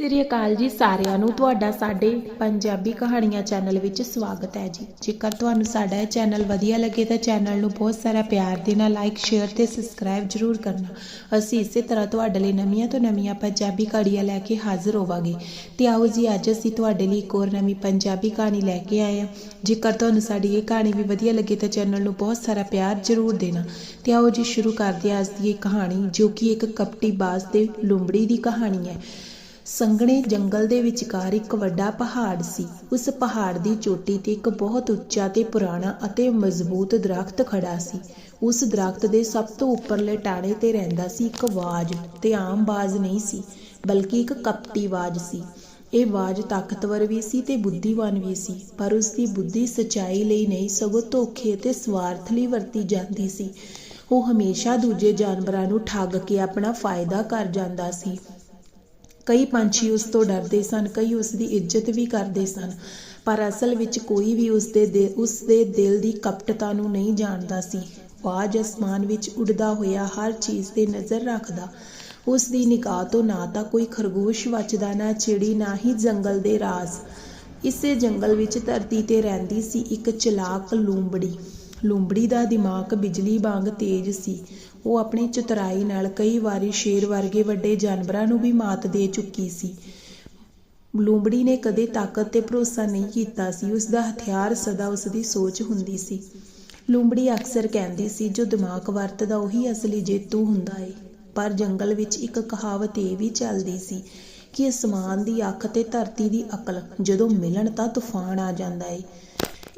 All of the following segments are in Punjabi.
ਸ੍ਰੀ ਅਕਾਲ ਜੀ ਸਾਰਿਆਂ ਨੂੰ। ਤੁਹਾਡਾ ਸਾਡੇ ਪੰਜਾਬੀ ਕਹਾਣੀਆਂ ਚੈਨਲ ਵਿੱਚ ਸਵਾਗਤ ਹੈ ਜੀ। ਜੇਕਰ ਤੁਹਾਨੂੰ ਸਾਡਾ ਇਹ ਚੈਨਲ ਵਧੀਆ ਲੱਗੇ ਤਾਂ ਚੈਨਲ ਨੂੰ ਬਹੁਤ ਸਾਰਾ ਪਿਆਰ ਦੇਣਾ ਲਾਈਕ ਸ਼ੇਅਰ ਤੇ ਸਬਸਕ੍ਰਾਈਬ ਜਰੂਰ ਕਰਨਾ। ਅਸੀਂ ਇਸੇ ਤਰ੍ਹਾਂ ਤੁਹਾਡੇ ਲਈ ਨਵੀਆਂ ਤੋਂ ਨਵੀਆਂ ਪੰਜਾਬੀ ਕਹਾਣੀਆਂ ਲੈ ਕੇ ਹਾਜ਼ਰ ਹੋਵਾਂਗੇ। ਤੇ ਆਓ ਜੀ, ਅੱਜ ਅਸੀਂ ਤੁਹਾਡੇ ਲਈ ਇੱਕ ਹੋਰ ਨਵੀਂ ਪੰਜਾਬੀ ਕਹਾਣੀ ਲੈ ਕੇ ਆਏ ਹਾਂ। ਜੇਕਰ ਤੁਹਾਨੂੰ ਸਾਡੀ ਇਹ ਕਹਾਣੀ ਵੀ ਵਧੀਆ ਲੱਗੇ ਤਾਂ ਚੈਨਲ ਨੂੰ ਬਹੁਤ ਸਾਰਾ ਪਿਆਰ ਜਰੂਰ ਦੇਣਾ। ਤੇ ਆਓ ਜੀ, ਸ਼ੁਰੂ ਕਰਦੇ ਹਾਂ ਅੱਜ ਦੀ ਇਹ ਕਹਾਣੀ, ਜੋ ਕਿ ਇੱਕ ਕਪਟੀ ਬਾਜ਼ ਤੇ ਲੂੰਬੜੀ ਦੀ ਕਹਾਣੀ ਹੈ। ਸੰਘਣੇ ਜੰਗਲ ਦੇ ਵਿਚਕਾਰ ਇੱਕ ਵੱਡਾ ਪਹਾੜ ਸੀ। ਉਸ ਪਹਾੜ ਦੀ ਚੋਟੀ ਤੇ ਇੱਕ ਬਹੁਤ ਉੱਚਾ ਤੇ ਪੁਰਾਣਾ ਅਤੇ ਮਜ਼ਬੂਤ ਦਰਖਤ ਖੜਾ ਸੀ। ਉਸ ਦਰਖਤ ਦੇ ਸਭ ਤੋਂ ਉੱਪਰਲੇ ਟਾਣੇ ਤੇ ਰਹਿੰਦਾ ਸੀ ਇੱਕ ਬਾਜ ਤੇ ਆਮ ਬਾਜ਼ ਨਹੀਂ ਸੀ, ਬਲਕਿ ਇੱਕ ਕਪਟੀ ਬਾਜ਼ ਸੀ। ਇਹ ਬਾਜ਼ ਤਾਕਤਵਰ ਵੀ ਸੀ ਤੇ ਬੁੱਧੀਵਾਨ ਵੀ ਸੀ, ਪਰ ਉਸ ਦੀ ਬੁੱਧੀ ਸਚਾਈ ਲਈ ਨਹੀਂ, ਸਗੋਂ ਧੋਖੇ ਤੇ ਸਵਾਰਥ ਲਈ ਵਰਤੀ ਜਾਂਦੀ ਸੀ। ਉਹ ਹਮੇਸ਼ਾ ਦੂਜੇ ਜਾਨਵਰਾਂ ਨੂੰ ਠੱਗ ਕੇ ਆਪਣਾ ਫਾਇਦਾ ਕਰ ਜਾਂਦਾ ਸੀ। ਕਈ ਪੰਛੀ ਉਸ ਤੋਂ ਡਰਦੇ ਸਨ, ਕਈ ਉਸ ਦੀ ਇੱਜ਼ਤ ਵੀ ਕਰਦੇ ਸਨ, ਪਰ ਅਸਲ ਵਿੱਚ ਕੋਈ ਵੀ ਉਸ ਦੇ ਦਿ- ਉਸ ਦੇ ਦਿਲ ਦੀ ਕਪਟਤਾ ਨੂੰ ਨਹੀਂ ਜਾਣਦਾ ਸੀ। ਬਾਜ ਅਸਮਾਨ ਵਿੱਚ ਉੱਡਦਾ ਹੋਇਆ, ਹਰ ਚੀਜ਼ ਤੇ ਨਜ਼ਰ ਰੱਖਦਾ। ਉਸ ਦੀ ਨਿਗਾਹ ਤੋਂ ਨਾ ਤਾਂ ਕੋਈ ਖਰਗੋਸ਼ ਵੱਜਦਾ, ਨਾ ਚਿੜੀ, ਨਾ ਹੀ ਜੰਗਲ ਦੇ ਰਾਜ਼। ਇਸੇ ਜੰਗਲ ਵਿੱਚ ਧਰਤੀ ਤੇ ਰਹਿੰਦੀ ਸੀ ਇੱਕ ਚਲਾਕ ਲੂੰਬੜੀ। ਲੂੰਬੜੀ ਦਾ ਦਿਮਾਗ ਬਿਜਲੀ ਵਾਂਗ ਤੇਜ਼ ਸੀ। ਉਹ ਆਪਣੀ ਚਤੁਰਾਈ ਨਾਲ ਕਈ ਵਾਰੀ ਸ਼ੇਰ ਵਰਗੇ ਵੱਡੇ ਜਾਨਵਰਾਂ ਨੂੰ ਵੀ ਮਾਤ ਦੇ ਚੁੱਕੀ ਸੀ। ਲੂੰਬੜੀ ਨੇ ਕਦੇ ਤਾਕਤ ਤੇ ਭਰੋਸਾ ਨਹੀਂ ਕੀਤਾ ਸੀ। ਉਸ ਦਾ ਹਥਿਆਰ ਸਦਾ ਉਸ ਦੀ ਸੋਚ ਹੁੰਦੀ ਸੀ। ਲੂੰਬੜੀ ਅਕਸਰ ਕਹਿੰਦੀ ਸੀ, ਜੋ ਦਿਮਾਗ ਵਰਤਦਾ ਉਹੀ ਅਸਲੀ ਜੇਤੂ ਹੁੰਦਾ ਏ। ਪਰ ਜੰਗਲ ਵਿੱਚ ਇੱਕ ਕਹਾਵਤ ਇਹ ਵੀ ਚੱਲਦੀ ਸੀ ਕਿ ਅਸਮਾਨ ਦੀ ਅੱਖ ਤੇ ਧਰਤੀ ਦੀ ਅਕਲ ਜਦੋਂ ਮਿਲਣ ਤਾਂ ਤੂਫਾਨ ਆ ਜਾਂਦਾ ਏ।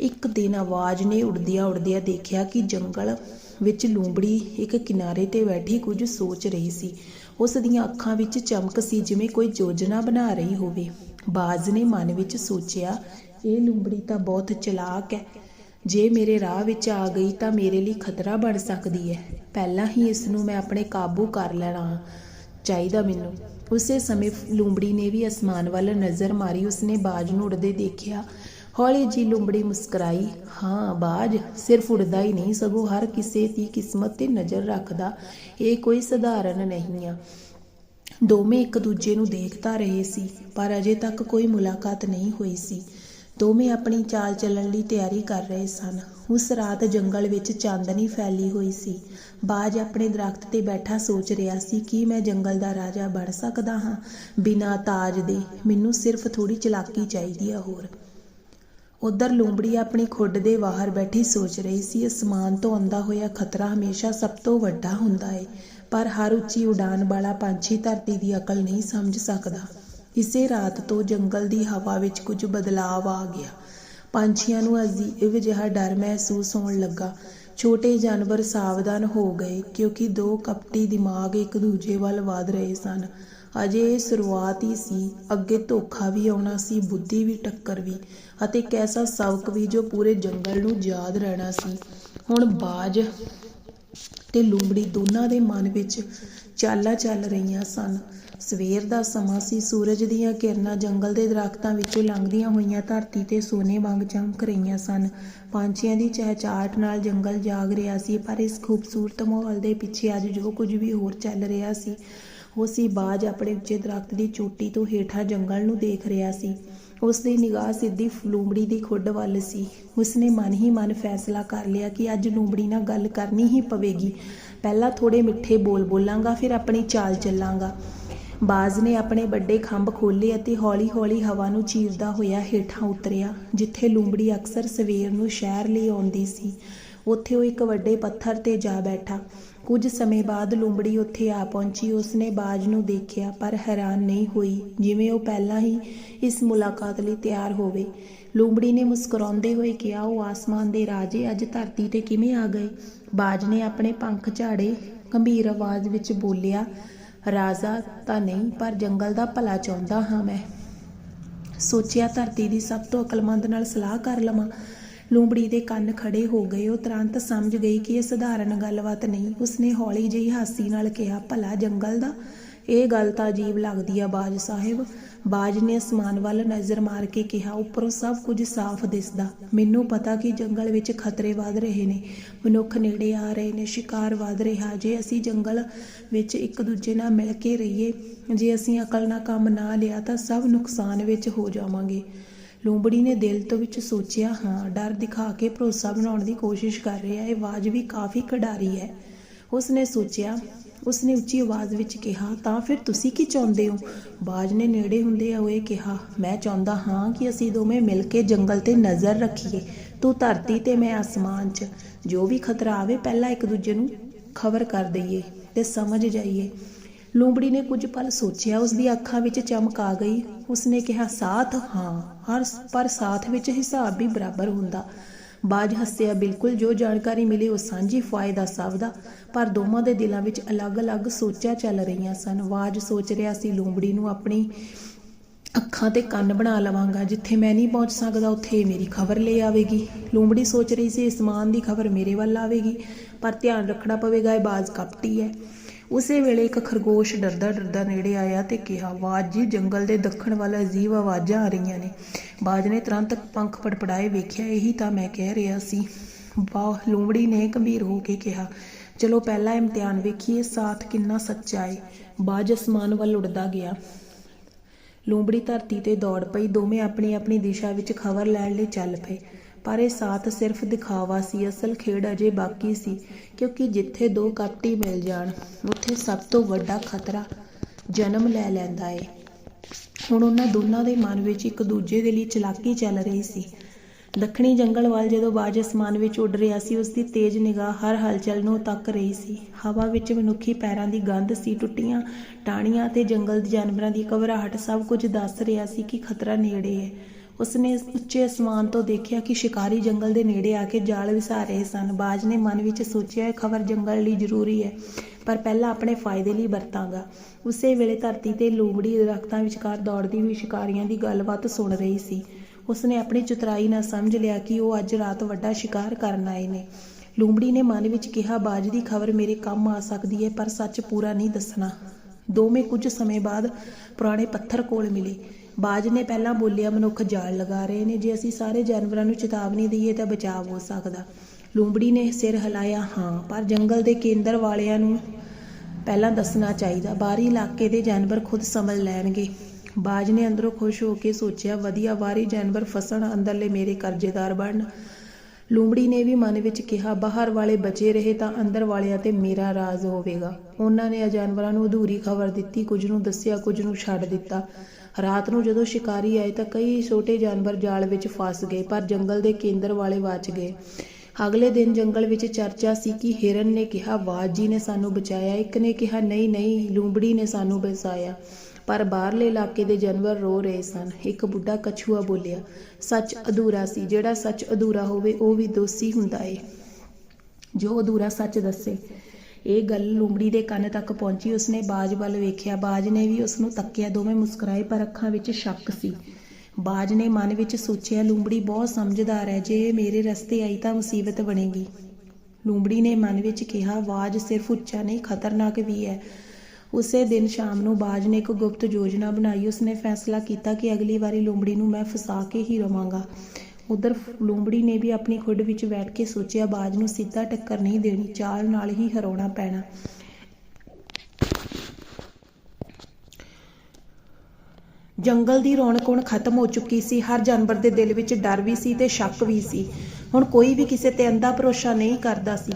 ਇੱਕ ਦਿਨ ਆਵਾਜ਼ ਨੇ ਉੜਦਿਆਂ ਉੜਦਿਆਂ ਦੇਖਿਆ ਕਿ ਜੰਗਲ ਵਿੱਚ ਲੂੰਬੜੀ ਇੱਕ ਕਿਨਾਰੇ ਤੇ ਬੈਠੀ ਕੁਝ ਸੋਚ ਰਹੀ ਸੀ। ਉਸ ਦੀਆਂ ਅੱਖਾਂ ਵਿੱਚ ਚਮਕ ਸੀ ਜਿਵੇਂ ਕੋਈ ਯੋਜਨਾ ਬਣਾ ਰਹੀ ਹੋਵੇ। ਬਾਜ਼ ਨੇ ਮਨ ਵਿੱਚ ਸੋਚਿਆ, ਇਹ ਲੂੰਬੜੀ ਤਾਂ ਬਹੁਤ ਚਲਾਕ ਹੈ। ਜੇ ਮੇਰੇ ਰਾਹ ਵਿੱਚ ਆ ਗਈ ਤਾਂ ਮੇਰੇ ਲਈ ਖਤਰਾ ਬਣ ਸਕਦੀ ਹੈ। ਪਹਿਲਾਂ ਹੀ ਇਸ ਨੂੰ ਮੈਂ ਆਪਣੇ ਕਾਬੂ ਕਰ ਲੈਣਾ ਚਾਹੀਦਾ ਮੈਨੂੰ। ਉਸੇ ਸਮੇਂ ਲੂੰਬੜੀ ਨੇ ਵੀ ਅਸਮਾਨ ਵੱਲ ਨਜ਼ਰ ਮਾਰੀ। ਉਸਨੇ ਬਾਜ ਨੂੰ ਉੜਦੇ ਦੇਖਿਆ ਹੌਲੀ ਜੀ ਲੂੰਬੜੀ ਮੁਸਕਰਾਈ, ਹਾਂ, ਬਾਜ, ਸਿਰਫ ਉੜਦਾ ਹੀ ਨਹੀਂ, ਸਗੋਂ ਹਰ ਕਿਸੇ ਦੀ ਕਿਸਮਤ ਤੇ ਨਜ਼ਰ ਰੱਖਦਾ, ਇਹ ਕੋਈ ਸਧਾਰਨ ਨਹੀਂ ਆ। ਦੋਵੇਂ ਇੱਕ ਦੂਜੇ ਨੂੰ ਦੇਖਦਾ ਰਹੇ ਸੀ, ਪਰ ਅਜੇ ਤੱਕ ਕੋਈ ਮੁਲਾਕਾਤ ਨਹੀਂ ਹੋਈ ਸੀ। ਦੋਵੇਂ ਆਪਣੀ ਚਾਲ ਚੱਲਣ ਲਈ ਤਿਆਰੀ ਕਰ ਰਹੇ ਸਨ। ਉਸ ਰਾਤ ਜੰਗਲ ਵਿੱਚ ਚਾਂਦਨੀ ਫੈਲੀ ਹੋਈ ਸੀ। ਬਾਜ ਆਪਣੇ ਦਰਖਤ ਤੇ ਬੈਠਾ ਸੋਚ ਰਿਹਾ ਸੀ, ਕਿ ਮੈਂ ਜੰਗਲ ਦਾ ਰਾਜਾ ਬਣ ਸਕਦਾ ਹਾਂ? ਬਿਨਾਂ ਤਾਜ ਦੇ ਮੈਨੂੰ ਸਿਰਫ ਥੋੜੀ ਚਲਾਕੀ ਚਾਹੀਦੀ ਆ ਹੋਰ। ਉਧਰ ਲੂੰਬੜੀ ਆਪਣੀ ਖੁੱਡ ਦੇ ਬਾਹਰ ਬੈਠੀ ਸੋਚ ਰਹੀ ਸੀ ਅਸਮਾਨ ਤੋਂ ਆਉਂਦਾ ਹੋਇਆ ਖਤਰਾ ਹਮੇਸ਼ਾ ਸਭ ਤੋਂ ਵੱਡਾ ਹੁੰਦਾ ਹੈ ਪਰ ਹਰ ਉੱਚੀ ਉਡਾਨ ਵਾਲਾ ਪੰਛੀ ਧਰਤੀ ਦੀ ਅਕਲ ਨਹੀਂ ਸਮਝ ਸਕਦਾ। ਇਸੇ ਰਾਤ ਤੋਂ ਜੰਗਲ ਦੀ ਹਵਾ ਵਿੱਚ ਕੁਝ ਬਦਲਾਅ ਆ ਗਿਆ। ਪੰਛੀਆਂ ਨੂੰ ਅਜੀਬ ਜਿਹਾ ਡਰ ਮਹਿਸੂਸ ਹੋਣ ਲੱਗਾ। ਛੋਟੇ ਜਾਨਵਰ ਸਾਵਧਾਨ ਹੋ ਗਏ, ਕਿਉਂਕਿ ਦੋ ਕਪਟੀ ਦਿਮਾਗ ਇੱਕ ਦੂਜੇ ਵੱਲ ਵਧ ਰਹੇ ਸਨ। ਅਜੇ ਇਹ ਸ਼ੁਰੂਆਤ ਹੀ ਸੀ। ਅੱਗੇ ਧੋਖਾ ਵੀ ਆਉਣਾ ਸੀ, ਬੁੱਧੀ ਵੀ, ਟੱਕਰ ਵੀ ਅਤੇ ਇੱਕ ਐਸਾ ਸਬਕ ਵੀ ਜੋ ਪੂਰੇ ਜੰਗਲ ਨੂੰ ਯਾਦ ਰਹਿਣਾ ਸੀ। ਹੁਣ ਬਾਜ ਤੇ ਲੂੰਬੜੀ ਦੋਨਾਂ ਦੇ ਮਨ ਵਿੱਚ ਚਾਲਾਂ ਚੱਲ ਰਹੀਆਂ ਸਨ। ਸਵੇਰ ਦਾ ਸਮਾਂ ਸੀ, ਸੂਰਜ ਦੀਆਂ ਕਿਰਨਾਂ ਜੰਗਲ ਦੇ ਦਰਖਤਾਂ ਵਿੱਚੋਂ ਲੰਘਦੀਆਂ ਹੋਈਆਂ ਧਰਤੀ ਤੇ ਸੋਨੇ ਵਾਂਗ ਚਮਕ ਰਹੀਆਂ ਸਨ। ਪੰਛੀਆਂ ਦੀ ਚਹਿਚਾਹਟ ਨਾਲ ਜੰਗਲ ਜਾਗ ਰਿਹਾ ਸੀ, ਪਰ ਇਸ ਖੂਬਸੂਰਤ ਮਾਹੌਲ ਦੇ ਪਿੱਛੇ ਅੱਜ ਜੋ ਕੁਝ ਵੀ ਹੋਰ ਚੱਲ ਰਿਹਾ ਸੀ ਉਹ ਸੀ ਬਾਜ ਆਪਣੇ ਉੱਚੇ ਦਰਖਤ ਦੀ ਚੋਟੀ ਤੋਂ ਹੇਠਾਂ ਜੰਗਲ ਨੂੰ ਦੇਖ ਰਿਹਾ ਸੀ। ਉਸ ਦੀ ਨਿਗਾਹ ਸਿੱਧੀ ਲੂੰਬੜੀ ਦੀ ਖੁੱਡ ਵੱਲ ਸੀ। ਉਸਨੇ ਮਨ ਹੀ ਮਨ ਫੈਸਲਾ ਕਰ ਲਿਆ ਕਿ ਅੱਜ ਲੂੰਬੜੀ ਨਾਲ ਗੱਲ ਕਰਨੀ ਹੀ ਪਵੇਗੀ। ਪਹਿਲਾਂ ਥੋੜੇ ਮਿੱਠੇ ਬੋਲ ਬੋਲਾਂਗਾ, ਫਿਰ ਆਪਣੀ ਚਾਲ ਚੱਲਾਂਗਾ। ਬਾਜ਼ ਨੇ ਆਪਣੇ ਵੱਡੇ ਖੰਭ ਖੋਲ੍ਹੇ ਅਤੇ ਹੌਲੀ-ਹੌਲੀ ਹਵਾ ਨੂੰ ਚੀਰਦਾ ਹੋਇਆ ਹੇਠਾਂ ਉਤਰਿਆ, ਜਿੱਥੇ ਲੂੰਬੜੀ ਅਕਸਰ ਸਵੇਰ ਨੂੰ ਸ਼ਹਿਰ ਲਈ ਆਉਂਦੀ ਸੀ। ਉੱਥੇ ਉਹ ਇੱਕ ਵੱਡੇ ਪੱਥਰ ਤੇ ਜਾ ਬੈਠਾ। ਕੁਝ ਸਮੇਂ ਬਾਅਦ ਲੂੰਬੜੀ ਉੱਥੇ ਆ ਪਹੁੰਚੀ। ਉਸਨੇ ਬਾਜ ਨੂੰ ਦੇਖਿਆ, ਪਰ ਹੈਰਾਨ ਨਹੀਂ ਹੋਈ, ਜਿਵੇਂ ਉਹ ਪਹਿਲਾਂ ਹੀ ਇਸ ਮੁਲਾਕਾਤ ਲਈ ਤਿਆਰ ਹੋਵੇ। ਲੂੰਬੜੀ ਨੇ ਮੁਸਕਰਾਉਂਦੇ ਹੋਏ ਕਿਹਾ, ਉਹ ਆਸਮਾਨ ਦੇ ਰਾਜੇ ਅੱਜ ਧਰਤੀ ਤੇ ਕਿਵੇਂ ਆ ਗਏ? ਬਾਜ ਨੇ ਆਪਣੇ ਪੰਖ ਝਾੜੇ, ਗੰਭੀਰ ਆਵਾਜ਼ ਵਿੱਚ ਬੋਲਿਆ, ਰਾਜਾ ਤਾਂ ਨਹੀਂ, ਪਰ ਜੰਗਲ ਦਾ ਭਲਾ ਚਾਹੁੰਦਾ ਹਾਂ ਮੈਂ। ਸੋਚਿਆ ਧਰਤੀ ਦੀ ਸਭ ਤੋਂ ਅਕਲਮੰਦ ਨਾਲ ਸਲਾਹ ਕਰ ਲਵਾਂ। ਲੂੰਬੜੀ ਦੇ ਕੰਨ ਖੜੇ ਹੋ ਗਏ। ਉਹ ਤੁਰੰਤ ਸਮਝ ਗਈ ਕਿ ਇਹ ਸਧਾਰਨ ਗੱਲਬਾਤ ਨਹੀਂ। ਉਸਨੇ ਹੌਲੀ ਜਿਹੀ ਹਾਸੀ ਨਾਲ ਕਿਹਾ, ਭਲਾ ਜੰਗਲ ਦਾ? ਇਹ ਗੱਲ ਤਾਂ ਅਜੀਬ ਲੱਗਦੀ ਆ ਬਾਜ ਸਾਹਿਬ। ਬਾਜ ਨੇ ਅਸਮਾਨ ਵੱਲ ਨਜ਼ਰ ਮਾਰ ਕੇ ਕਿਹਾ, ਉੱਪਰੋਂ ਸਭ ਕੁਝ ਸਾਫ਼ ਦਿਸਦਾ। ਮੈਨੂੰ ਪਤਾ ਕਿ ਜੰਗਲ ਵਿੱਚ ਖਤਰੇ ਵੱਧ ਰਹੇ ਨੇ। ਮਨੁੱਖ ਨੇੜੇ ਆ ਰਹੇ ਨੇ, ਸ਼ਿਕਾਰ ਵੱਧ ਰਿਹਾ। ਜੇ ਅਸੀਂ ਜੰਗਲ ਵਿੱਚ ਇੱਕ ਦੂਜੇ ਨਾਲ ਮਿਲ ਕੇ ਰਹੀਏ, ਜੇ ਅਸੀਂ ਅਕਲ ਨਾਲ ਕੰਮ ਨਾ ਲਿਆ, ਤਾਂ ਸਭ ਨੁਕਸਾਨ ਵਿੱਚ ਹੋ ਜਾਵਾਂਗੇ। ਲੂੰਬੜੀ ਨੇ ਦਿਲ ਤੋਂ ਵਿੱਚ ਸੋਚਿਆ, ਹਾਂ, ਡਰ ਦਿਖਾ ਕੇ ਭਰੋਸਾ ਬਣਾਉਣ ਦੀ ਕੋਸ਼ਿਸ਼ ਕਰ ਰਿਹਾ ਹੈ ਆਵਾਜ਼ ਵੀ ਕਾਫੀ ਖਿਡਾਰੀ ਹੈ। ਉਸਨੇ ਸੋਚਿਆ, ਉਸਨੇ ਉੱਚੀ ਆਵਾਜ਼ ਵਿੱਚ ਕਿਹਾ, ਤਾਂ ਫਿਰ ਤੁਸੀਂ ਕੀ ਚਾਹੁੰਦੇ ਹੋ? ਬਾਜ ਨੇ ਨੇੜੇ ਹੁੰਦੇ ਹੋਏ ਕਿਹਾ, ਮੈਂ ਚਾਹੁੰਦਾ ਹਾਂ ਕਿ ਅਸੀਂ ਦੋਵੇਂ ਮਿਲ ਕੇ ਜੰਗਲ ਤੇ ਨਜ਼ਰ ਰੱਖੀਏ। ਤੂੰ ਧਰਤੀ ਤੇ, ਮੈਂ ਅਸਮਾਨ 'ਚ। ਜੋ ਵੀ ਖਤਰਾ ਆਵੇ, ਪਹਿਲਾਂ ਇੱਕ ਦੂਜੇ ਨੂੰ ਖਬਰ ਕਰ ਦਈਏ ਤੇ ਸਮਝ ਜਾਈਏ। ਲੂੰਬੜੀ ਨੇ ਕੁਝ ਪਲ ਸੋਚਿਆ ਉਸ ਦੀ ਅੱਖਾਂ ਵਿੱਚ ਚਮਕ ਆ ਗਈ। ਉਸਨੇ ਕਿਹਾ, ਸਾਥ, ਹਾਂ, ਹਰ ਪਰ ਸਾਥ ਵਿੱਚ ਹਿਸਾਬ ਵੀ ਬਰਾਬਰ ਹੁੰਦਾ। ਬਾਜ ਹੱਸਿਆ, ਬਿਲਕੁਲ, ਜੋ ਜਾਣਕਾਰੀ ਮਿਲੀ ਉਹ ਸਾਂਝੀ ਫਾਇਦਾ ਸਭ ਦਾ। ਪਰ ਦੋਵਾਂ ਦੇ ਦਿਲਾਂ ਵਿੱਚ ਅਲੱਗ-ਅਲੱਗ ਸੋਚਾਂ ਚੱਲ ਰਹੀਆਂ ਸਨ। ਬਾਜ ਸੋਚ ਰਿਹਾ ਸੀ, ਲੂੰਬੜੀ ਨੂੰ ਆਪਣੀ ਅੱਖਾਂ ਤੇ ਕੰਨ ਬਣਾ ਲਵਾਂਗਾ। ਜਿੱਥੇ ਮੈਂ ਨਹੀਂ ਪਹੁੰਚ ਸਕਦਾ, ਉੱਥੇ ਇਹ ਮੇਰੀ ਖਬਰ ਲੈ ਆਵੇਗੀ। ਲੂੰਬੜੀ ਸੋਚ ਰਹੀ ਸੀ ਇਸਮਾਨ ਦੀ ਖਬਰ ਮੇਰੇ ਵੱਲ ਆਵੇਗੀ, ਪਰ ਧਿਆਨ ਰੱਖਣਾ ਪਵੇਗਾ, ਇਹ ਬਾਜ਼ ਕਪਟੀ ਹੈ। ਉਸੇ ਵੇਲੇ ਇੱਕ ਖਰਗੋਸ਼ ਡਰਦਾ ਡਰਦਾ ਨੇੜੇ ਆਇਆ ਤੇ ਕਿਹਾ ਆਵਾਜ਼ ਜੀ, ਜੰਗਲ ਦੇ ਦੱਖਣ ਵੱਲ ਅਜੀਬ ਆਵਾਜ਼ਾਂ ਆ ਰਹੀਆਂ ਨੇ। ਬਾਜ ਨੇ ਤੁਰੰਤ ਪੰਖ ਪੜਪੜਾਏ ਵੇਖਿਆ, ਇਹੀ ਤਾਂ ਮੈਂ ਕਹਿ ਰਿਹਾ ਸੀ। ਬਾ ਲੂੰਬੜੀ ਨੇ ਗੰਭੀਰ ਹੋ ਕੇ ਕਿਹਾ, ਚਲੋ ਪਹਿਲਾ ਇਮਤਿਹਾਨ ਵੇਖੀਏ, ਸਾਥ ਕਿੰਨਾ ਸੱਚਾ ਏ। ਬਾਜ ਅਸਮਾਨ ਵੱਲ ਉੱਡਦਾ ਗਿਆ। ਲੂੰਬੜੀ ਧਰਤੀ ਤੇ ਦੌੜ ਪਈ, ਦੋਵੇਂ ਆਪਣੀ ਆਪਣੀ ਦਿਸ਼ਾ ਵਿੱਚ ਖਬਰ ਲੈਣ ਲਈ ਚੱਲ ਪਏ। ਪਰ ਇਹ ਸਾਥ ਸਿਰਫ ਦਿਖਾਵਾ ਸੀ, ਅਸਲ ਖੇਡ ਅਜੇ ਬਾਕੀ ਸੀ, ਕਿਉਂਕਿ ਜਿੱਥੇ ਦੋ ਕਾਪਟੀ ਮਿਲ ਜਾਣ, ਉੱਥੇ ਸਭ ਤੋਂ ਵੱਡਾ ਖਤਰਾ ਜਨਮ ਲੈ ਲੈਂਦਾ ਏ। ਹੁਣ ਉਹਨਾਂ ਦੋਨਾਂ ਦੇ ਮਨ ਵਿੱਚ ਇੱਕ ਦੂਜੇ ਦੇ ਲਈ ਚਲਾਕੀ ਚੱਲ ਰਹੀ ਸੀ। ਦੱਖਣੀ ਜੰਗਲ ਵੱਲ ਜਦੋਂ ਬਾਜ ਅਸਮਾਨ ਵਿੱਚ ਉੱਡ ਰਿਹਾ ਸੀ ਉਸ ਦੀ ਤੇਜ਼ ਨਿਗਾਹ ਹਰ ਹਲਚਲ ਨੂੰ ਤੱਕ ਰਹੀ ਸੀ। ਹਵਾ ਵਿੱਚ ਮਨੁੱਖੀ ਪੈਰਾਂ ਦੀ ਗੰਧ ਸੀ, ਟੁੱਟੀਆਂ ਟਾਹਣੀਆਂ ਤੇ ਜੰਗਲ ਦੇ ਜਾਨਵਰਾਂ ਦੀ ਘਬਰਾਹਟ ਸਭ ਕੁਝ ਦੱਸ ਰਿਹਾ ਸੀ ਕਿ ਖਤਰਾ ਨੇੜੇ ਹੈ ਉਸਨੇ ਉੱਚੇ ਅਸਮਾਨ ਤੋਂ ਦੇਖਿਆ ਕਿ ਸ਼ਿਕਾਰੀ ਜੰਗਲ ਦੇ ਨੇੜੇ ਆ ਕੇ ਜਾਲ ਵਿਸਾ ਰਹੇ ਸਨ। ਬਾਜ ਨੇ ਮਨ ਵਿੱਚ ਸੋਚਿਆ, ਇਹ ਖਬਰ ਜੰਗਲ ਲਈ ਜ਼ਰੂਰੀ ਹੈ, ਪਰ ਪਹਿਲਾਂ ਆਪਣੇ ਫਾਇਦੇ ਲਈ ਵਰਤਾਂਗਾ। ਉਸੇ ਵੇਲੇ ਧਰਤੀ ਤੇ ਲੂੰਬੜੀ ਦਰਖਤਾਂ ਵਿਚਕਾਰ ਦੌੜਦੀ ਹੋਈ ਸ਼ਿਕਾਰੀਆਂ ਦੀ ਗੱਲਬਾਤ ਸੁਣ ਰਹੀ ਸੀ। ਉਸਨੇ ਆਪਣੀ ਚਤੁਰਾਈ ਨਾਲ ਸਮਝ ਲਿਆ ਕਿ ਉਹ ਅੱਜ ਰਾਤ ਵੱਡਾ ਸ਼ਿਕਾਰ ਕਰਨ ਆਏ ਨੇ। ਲੂੰਬੜੀ ਨੇ ਮਨ ਵਿੱਚ ਕਿਹਾ, ਬਾਜ ਦੀ ਖਬਰ ਮੇਰੇ ਕੰਮ ਆ ਸਕਦੀ ਹੈ, ਪਰ ਸੱਚ ਪੂਰਾ ਨਹੀਂ ਦੱਸਣਾ। ਦੋਵੇਂ ਕੁਝ ਸਮੇਂ ਬਾਅਦ ਪੁਰਾਣੇ ਪੱਥਰ ਕੋਲ ਮਿਲੇ। ਬਾਜ ਨੇ ਪਹਿਲਾਂ ਬੋਲਿਆ, ਮਨੁੱਖ ਜਾਲ ਲਗਾ ਰਹੇ ਨੇ, ਜੇ ਅਸੀਂ ਸਾਰੇ ਜਾਨਵਰਾਂ ਨੂੰ ਚੇਤਾਵਨੀ ਦਈਏ ਤਾਂ ਬਚਾਅ ਹੋ ਸਕਦਾ। ਲੂੰਬੜੀ ਨੇ ਸਿਰ ਹਿਲਾਇਆ, ਹਾਂ, ਪਰ ਜੰਗਲ ਦੇ ਕੇਂਦਰ ਵਾਲਿਆਂ ਨੂੰ ਪਹਿਲਾਂ ਦੱਸਣਾ ਚਾਹੀਦਾ। ਬਾਹਰੀ ਇਲਾਕੇ ਦੇ ਜਾਨਵਰ ਖੁਦ ਸਮਝ ਲੈਣਗੇ। ਬਾਜ ਨੇ ਅੰਦਰੋਂ ਖੁਸ਼ ਹੋ ਕੇ ਸੋਚਿਆ, ਵਧੀਆ ਬਾਹਰੀ ਜਾਨਵਰ ਫਸਣ, ਅੰਦਰਲੇ ਮੇਰੇ ਕਰਜ਼ੇਦਾਰ ਬਣਨ। ਲੂੰਬੜੀ ਨੇ ਵੀ ਮਨ ਵਿੱਚ ਕਿਹਾ, ਬਾਹਰ ਵਾਲੇ ਬਚੇ ਰਹੇ ਤਾਂ ਅੰਦਰ ਵਾਲਿਆਂ ਤੇ ਮੇਰਾ ਰਾਜ਼ ਹੋਵੇਗਾ। ਉਹਨਾਂ ਨੇ ਜਾਨਵਰਾਂ ਨੂੰ ਅਧੂਰੀ ਖਬਰ ਦਿੱਤੀ, ਕੁਝ ਨੂੰ ਦੱਸਿਆ, ਕੁਝ ਨੂੰ ਛੱਡ ਦਿੱਤਾ। ਰਾਤ ਨੂੰ ਜਦੋਂ ਸ਼ਿਕਾਰੀ ਆਏ ਤਾਂ ਕਈ ਛੋਟੇ ਜਾਨਵਰ ਜਾਲ ਵਿੱਚ ਫਸ ਗਏ, ਪਰ ਜੰਗਲ ਦੇ ਕੇਂਦਰ ਵਾਲੇ ਬਚ ਗਏ। ਅਗਲੇ ਦਿਨ ਜੰਗਲ ਵਿੱਚ ਚਰਚਾ ਸੀ ਕਿ ਹਿਰਨ ਨੇ ਕਿਹਾ ਬਾਜ ਜੀ ਨੇ ਸਾਨੂੰ ਬਚਾਇਆ, ਇੱਕ ਨੇ ਕਿਹਾ, ਨਹੀਂ ਨਹੀਂ, ਲੂੰਬੜੀ ਨੇ ਸਾਨੂੰ ਬਚਾਇਆ ਪਰ ਬਾਹਰਲੇ ਇਲਾਕੇ ਦੇ ਜਾਨਵਰ ਰੋ ਰਹੇ ਸਨ। ਇੱਕ ਬੁੱਢਾ ਕਛੂਆ ਬੋਲਿਆ, ਸੱਚ ਅਧੂਰਾ ਸੀ, ਜਿਹੜਾ ਸੱਚ ਅਧੂਰਾ ਹੋਵੇ ਉਹ ਵੀ ਦੋਸ਼ੀ ਹੁੰਦਾ ਏ। ਜੋ ਅਧੂਰਾ ਸੱਚ ਦੱਸੇ ਇਹ ਗੱਲ ਲੂੰਬੜੀ ਦੇ ਕੰਨ ਤੱਕ ਪਹੁੰਚੀ। ਉਸਨੇ ਬਾਜ ਵੱਲ ਵੇਖਿਆ। ਬਾਜ ਨੇ ਵੀ ਉਸ ਨੂੰ ਤੱਕਿਆ। ਦੋਵੇਂ ਮੁਸਕਰਾਏ, ਪਰ ਅੱਖਾਂ ਵਿੱਚ ਸ਼ੱਕ ਸੀ। ਬਾਜ ਨੇ ਮਨ ਵਿੱਚ ਸੋਚਿਆ, ਲੂੰਬੜੀ ਬਹੁਤ ਸਮਝਦਾਰ ਹੈ। ਜੇ ਮੇਰੇ ਰਸਤੇ ਆਈ ਤਾਂ ਮੁਸੀਬਤ ਬਣੇਗੀ। ਲੂੰਬੜੀ ਨੇ ਮਨ ਵਿੱਚ ਕਿਹਾ ਬਾਜ਼ ਸਿਰਫ ਉੱਚਾ ਨਹੀਂ, ਖਤਰਨਾਕ ਵੀ ਹੈ। ਉਸੇ ਦਿਨ ਸ਼ਾਮ ਨੂੰ ਬਾਜ ਨੇ ਇੱਕ ਗੁਪਤ ਯੋਜਨਾ ਬਣਾਈ। ਉਸਨੇ ਫੈਸਲਾ ਕੀਤਾ ਕਿ ਅਗਲੀ ਵਾਰੀ ਲੂੰਬੜੀ ਨੂੰ ਮੈਂ ਫਸਾ ਕੇ ਹੀ ਰਵਾਂਗਾ। ਉਧਰ ਲੂੰਬੜੀ ਨੇ ਵੀ ਆਪਣੀ ਖੁੱਡ ਵਿੱਚ ਬੈਠ ਕੇ ਸੋਚਿਆ, ਬਾਜ ਨੂੰ ਸਿੱਧਾ ਟੱਕਰ ਨਹੀਂ ਦੇਣੀ, ਚਾਲ ਨਾਲ ਹੀ ਹਰਾਉਣਾ ਪੈਣਾ। ਜੰਗਲ ਦੀ ਰੌਣਕ ਹੁਣ ਖਤਮ ਹੋ ਚੁੱਕੀ ਸੀ। ਹਰ ਜਾਨਵਰ ਦੇ ਦਿਲ ਵਿੱਚ ਡਰ ਵੀ ਸੀ ਤੇ ਸ਼ੱਕ ਵੀ ਸੀ। ਹੁਣ ਕੋਈ ਵੀ ਕਿਸੇ ਤੇ ਅੰਦਾ ਭਰੋਸਾ ਨਹੀਂ ਕਰਦਾ ਸੀ।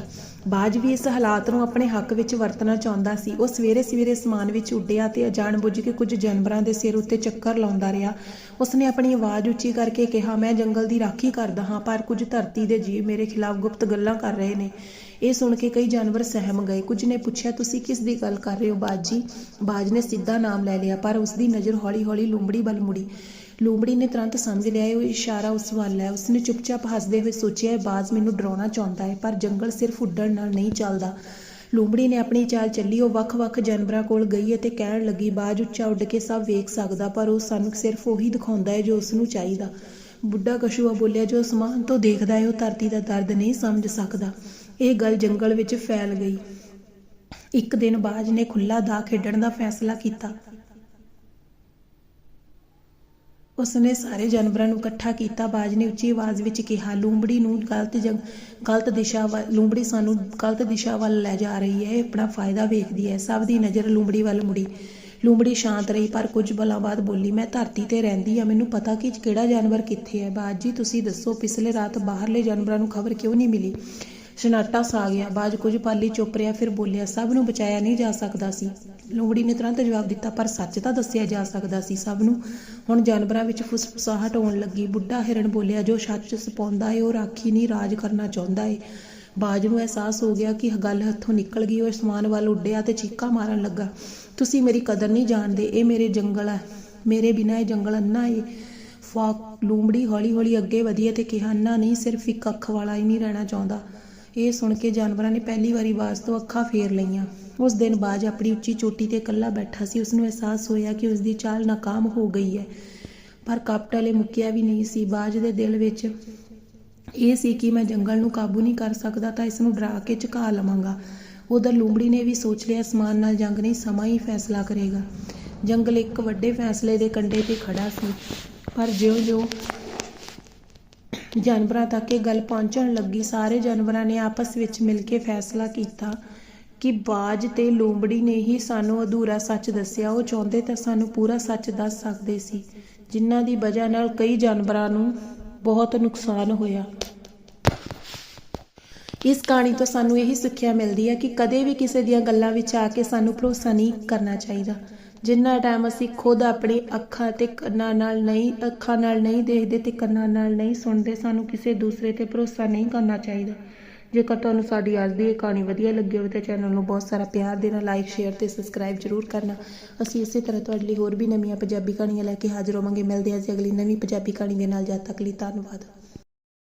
ਬਾਜ ਵੀ ਇਸ ਹਾਲਾਤ ਨੂੰ ਆਪਣੇ ਹੱਕ ਵਿੱਚ ਵਰਤਣਾ ਚਾਹੁੰਦਾ ਸੀ। ਉਹ ਸਵੇਰੇ ਸਵੇਰੇ ਸਮਾਨ ਵਿੱਚ ਉੱਡਿਆ ਤੇ ਅਜਾਣ ਬੁੱਝ ਕੇ ਕੁਝ ਜਾਨਵਰਾਂ ਦੇ ਸਿਰ ਉੱਤੇ ਚੱਕਰ ਲਾਉਂਦਾ ਰਿਹਾ। ਉਸਨੇ ਆਪਣੀ ਆਵਾਜ਼ ਉੱਚੀ ਕਰਕੇ ਕਿਹਾ, ਮੈਂ ਜੰਗਲ ਦੀ ਰਾਖੀ ਕਰਦਾ ਹਾਂ, ਪਰ ਕੁਝ ਧਰਤੀ ਦੇ ਜੀਵ ਮੇਰੇ ਖਿਲਾਫ ਗੁਪਤ ਗੱਲਾਂ ਕਰ ਰਹੇ ਨੇ। ਇਹ ਸੁਣ ਕੇ ਕਈ ਜਾਨਵਰ ਸਹਿਮ ਗਏ। ਕੁਝ ਨੇ ਪੁੱਛਿਆ, ਤੁਸੀਂ ਕਿਸ ਦੀ ਗੱਲ ਕਰ ਰਹੇ ਹੋ ਬਾਜੀ? ਬਾਜ ਨੇ ਸਿੱਧਾ ਨਾਮ ਲੈ ਲਿਆ, ਪਰ ਉਸ ਦੀ ਨਜ਼ਰ ਹੌਲੀ-ਹੌਲੀ ਲੂੰਬੜੀ ਵੱਲ ਮੁੜੀ। ਲੂੰਬੜੀ ਨੇ ਤੁਰੰਤ ਸਮਝ ਲਿਆ, ਇਹ ਇਸ਼ਾਰਾ ਉਸ ਵੱਲ ਹੈ। ਉਸਨੇ ਚੁੱਪਚਾਪ ਹੱਸਦੇ ਹੋਏ ਸੋਚਿਆ, ਇਹ ਬਾਜ਼ ਮੈਨੂੰ ਡਰਾਉਣਾ ਚਾਹੁੰਦਾ ਹੈ, ਪਰ ਜੰਗਲ ਸਿਰਫ ਉੱਡਣ ਨਾਲ ਨਹੀਂ ਚੱਲਦਾ। ਲੂੰਬੜੀ ਨੇ ਆਪਣੀ ਚਾਲ ਚੱਲੀ, ਉਹ ਵੱਖ-ਵੱਖ ਜਾਨਵਰਾਂ ਕੋਲ ਗਈ ਅਤੇ ਕਹਿਣ ਲੱਗੀ, ਬਾਜ ਉੱਚਾ ਉੱਡ ਕੇ ਸਭ ਵੇਖ ਸਕਦਾ, ਪਰ ਉਹ ਸਾਨੂੰ ਸਿਰਫ ਉਹੀ ਦਿਖਾਉਂਦਾ ਹੈ ਜੋ ਉਸ ਨੂੰ ਚਾਹੀਦਾ। ਬੁੱਢਾ ਕਸ਼ੂਆ ਬੋਲਿਆ, ਜੋ ਅਸਮਾਨ ਤੋਂ ਦੇਖਦਾ ਹੈ, ਉਹ ਧਰਤੀ ਦਾ ਦਰਦ ਨਹੀਂ ਸਮਝ ਸਕਦਾ। ਇਹ ਗੱਲ ਜੰਗਲ ਵਿੱਚ ਫੈਲ ਗਈ। ਇੱਕ ਦਿਨ ਬਾਜ ਨੇ ਖੁੱਲਾ ਦਾ ਖੇਡਣ ਦਾ ਫੈਸਲਾ ਕੀਤਾ। ਉਸਨੇ ਸਾਰੇ ਜਾਨਵਰਾਂ ਨੂੰ ਇਕੱਠਾ ਕੀਤਾ। ਬਾਜ ਨੇ ਉੱਚੀ ਆਵਾਜ਼ ਵਿੱਚ ਕਿਹਾ, ਲੂੰਬੜੀ ਨੂੰ ਗਲਤ ਜੰਗ, ਗਲਤ ਦਿਸ਼ਾ ਵੱਲ, ਲੂੰਬੜੀ ਸਾਨੂੰ ਗਲਤ ਦਿਸ਼ਾ ਵੱਲ ਲੈ ਜਾ ਰਹੀ ਹੈ, ਇਹ ਆਪਣਾ ਫਾਇਦਾ ਵੇਖਦੀ ਹੈ। ਸਭ ਦੀ ਨਜ਼ਰ ਲੂੰਬੜੀ ਵੱਲ ਮੁੜੀ। ਲੂੰਬੜੀ ਸ਼ਾਂਤ ਰਹੀ, ਪਰ ਕੁਝ ਬਲਾਂ ਬਾਅਦ ਬੋਲੀ, ਮੈਂ ਧਰਤੀ ਤੇ ਰਹਿੰਦੀ ਆ ਮੈਨੂੰ ਪਤਾ ਕਿ ਕਿਹੜਾ ਜਾਨਵਰ ਕਿੱਥੇ ਹੈ। ਬਾਜ ਜੀ ਤੁਸੀਂ ਦੱਸੋ, ਪਿਛਲੇ ਰਾਤ ਬਾਹਰਲੇ ਜਾਨਵਰਾਂ ਨੂੰ ਖਬਰ ਕਿਉਂ ਨਹੀਂ ਮਿਲੀ? ਸਨਾਟਾ ਸਾ ਗਿਆ। ਬਾਜ ਕੁਝ ਪਾਲੀ ਚੁੱਪ ਰਿਹਾ, ਫਿਰ ਬੋਲਿਆ, ਸਭ ਨੂੰ ਬਚਾਇਆ ਨਹੀਂ ਜਾ ਸਕਦਾ ਸੀ। ਲੂੰਬੜੀ ਨੇ ਤੁਰੰਤ ਜਵਾਬ ਦਿੱਤਾ, ਪਰ ਸੱਚ ਤਾਂ ਦੱਸਿਆ ਜਾ ਸਕਦਾ ਸੀ ਸਭ ਨੂੰ। ਹੁਣ ਜਾਨਵਰਾਂ ਵਿੱਚ ਫੁਸਫੁਸਾਹਟ ਹੋਣ ਲੱਗੀ। ਬੁੱਢਾ ਹਿਰਣ ਬੋਲਿਆ, ਜੋ ਸੱਚ ਸਪਾਉਂਦਾ ਏ, ਉਹ ਰਾਖੀ ਨਹੀਂ ਰਾਜ ਕਰਨਾ ਚਾਹੁੰਦਾ ਏ। ਬਾਜ ਨੂੰ ਅਹਿਸਾਸ ਹੋ ਗਿਆ ਕਿ ਗੱਲ ਹੱਥੋਂ ਨਿਕਲ ਗਈ, ਉਹ ਅਸਮਾਨ ਵੱਲ ਉੱਡਿਆ ਤੇ ਚੀਕਾਂ ਮਾਰਨ ਲੱਗਾ। ਤੁਸੀਂ ਮੇਰੀ ਕਦਰ ਨਹੀਂ ਜਾਣਦੇ, ਇਹ ਮੇਰੇ ਜੰਗਲ ਹੈ ਮੇਰੇ ਬਿਨਾਂ ਇਹ ਜੰਗਲ ਅੰਨਾ ਏ। ਫਾਕ ਲੂੰਬੜੀ ਹੌਲੀ ਹੌਲੀ ਅੱਗੇ ਵਧੀ ਤੇ ਕਿਹਾ ਅੰਨਾ ਨਹੀਂ, ਸਿਰਫ ਇੱਕ ਅੱਖ ਵਾਲਾ ਹੀ ਨਹੀਂ ਰਹਿਣਾ ਚਾਹੁੰਦਾ। ਇਹ ਸੁਣ ਕੇ ਜਾਨਵਰਾਂ ਨੇ ਪਹਿਲੀ ਵਾਰੀ ਆਵਾਜ਼ ਤੋਂ ਅੱਖਾਂ ਫੇਰ ਲਈਆਂ। ਉਸ ਦਿਨ ਬਾਜ ਆਪਣੀ ਉੱਚੀ ਚੋਟੀ ਤੇ ਇਕੱਲਾ ਬੈਠਾ ਸੀ। ਉਸ ਨੂੰ ਅਹਿਸਾਸ ਹੋਇਆ ਕਿ ਉਸ ਦੀ ਚਾਲ ਨਾਕਾਮ ਹੋ ਗਈ ਹੈ, ਪਰ ਕਪਟ ਵਾਲੇ ਮੁੱਕਿਆ ਵੀ ਨਹੀਂ ਸੀ। ਬਾਜ ਦੇ ਦਿਲ ਵਿੱਚ ਇਹ ਸੀ ਕਿ ਮੈਂ ਜੰਗਲ ਨੂੰ ਕਾਬੂ ਨਹੀਂ ਕਰ ਸਕਦਾ ਤਾਂ ਇਸ ਨੂੰ ਡਰਾ ਕੇ ਝੁਕਾ ਲਵਾਂਗਾ। ਉਧਰ ਲੂੰਬੜੀ ਨੇ ਵੀ ਸੋਚ ਲਿਆ, ਅਸਮਾਨ ਨਾਲ ਜੰਗ ਨਹੀਂ, ਸਮਾਂ ਹੀ ਫੈਸਲਾ ਕਰੇਗਾ। ਜੰਗਲ ਇੱਕ ਵੱਡੇ ਫੈਸਲੇ ਦੇ ਕੰਢੇ ਤੇ ਖੜਾ ਸੀ, ਪਰ ਜਿਉਂ-ਜਿਉਂ ਜਾਨਵਰਾਂ ਤੱਕ ਇਹ ਗੱਲ ਪਹੁੰਚਣ ਲੱਗੀ, ਸਾਰੇ ਜਾਨਵਰਾਂ ਨੇ ਆਪਸ ਵਿੱਚ ਮਿਲ ਕੇ ਫੈਸਲਾ ਕੀਤਾ। ਕਿ ਬਾਜ ਤੇ ਲੂੰਬੜੀ ਨੇ ਹੀ ਸਾਨੂੰ ਅਧੂਰਾ ਸੱਚ ਦੱਸਿਆ। ਉਹ ਚਾਹੁੰਦੇ ਤਾਂ ਸਾਨੂੰ ਪੂਰਾ ਸੱਚ ਦੱਸ ਸਕਦੇ ਸੀ, ਜਿਨ੍ਹਾਂ ਦੀ ਵਜ੍ਹਾ ਨਾਲ ਕਈ ਜਾਨਵਰਾਂ ਨੂੰ ਬਹੁਤ ਨੁਕਸਾਨ ਹੋਇਆ। ਇਸ ਕਹਾਣੀ ਤੋਂ ਸਾਨੂੰ ਇਹੀ ਸਿੱਖਿਆ ਮਿਲਦੀ ਹੈ ਕਿ ਕਦੇ ਵੀ ਕਿਸੇ ਦੀਆਂ ਗੱਲਾਂ ਵਿੱਚ ਆ ਕੇ ਸਾਨੂੰ ਭਰੋਸਾ ਨਹੀਂ ਕਰਨਾ ਚਾਹੀਦਾ। ਜਿੰਨਾ ਟਾਈਮ ਅਸੀਂ ਖੁਦ ਆਪਣੇ ਅੱਖਾਂ ਤੇ ਕੰਨਾਂ ਨਾਲ ਨਹੀਂ, ਅੱਖਾਂ ਨਾਲ ਨਹੀਂ ਦੇਖਦੇ ਤੇ ਕੰਨਾਂ ਨਾਲ ਨਹੀਂ ਸੁਣਦੇ, ਸਾਨੂੰ ਕਿਸੇ ਦੂਸਰੇ ਤੇ ਭਰੋਸਾ ਨਹੀਂ ਕਰਨਾ ਚਾਹੀਦਾ। ਜੇਕਰ ਤੁਹਾਨੂੰ ਸਾਡੀ ਅੱਜ ਦੀ ਇਹ ਕਹਾਣੀ ਵਧੀਆ ਲੱਗੀ ਹੋਵੇ ਤਾਂ ਚੈਨਲ ਨੂੰ ਬਹੁਤ ਸਾਰਾ ਪਿਆਰ ਦੇਣਾ ਲਾਈਕ ਸ਼ੇਅਰ ਤੇ ਸਬਸਕ੍ਰਾਈਬ ਜ਼ਰੂਰ ਕਰਨਾ। ਅਸੀਂ ਇਸੇ ਤਰ੍ਹਾਂ ਤੁਹਾਡੇ ਲਈ ਹੋਰ ਵੀ ਨਵੀਆਂ ਪੰਜਾਬੀ ਕਹਾਣੀਆਂ ਲੈ ਕੇ ਹਾਜ਼ਰ ਹੋਵਾਂਗੇ। ਮਿਲਦੇ ਹਾਂ ਜੀ ਅਗਲੀ ਨਵੀਂ ਪੰਜਾਬੀ ਕਹਾਣੀ ਦੇ ਨਾਲ। ਜਦ ਤੱਕ ਲਈ ਧੰਨਵਾਦ।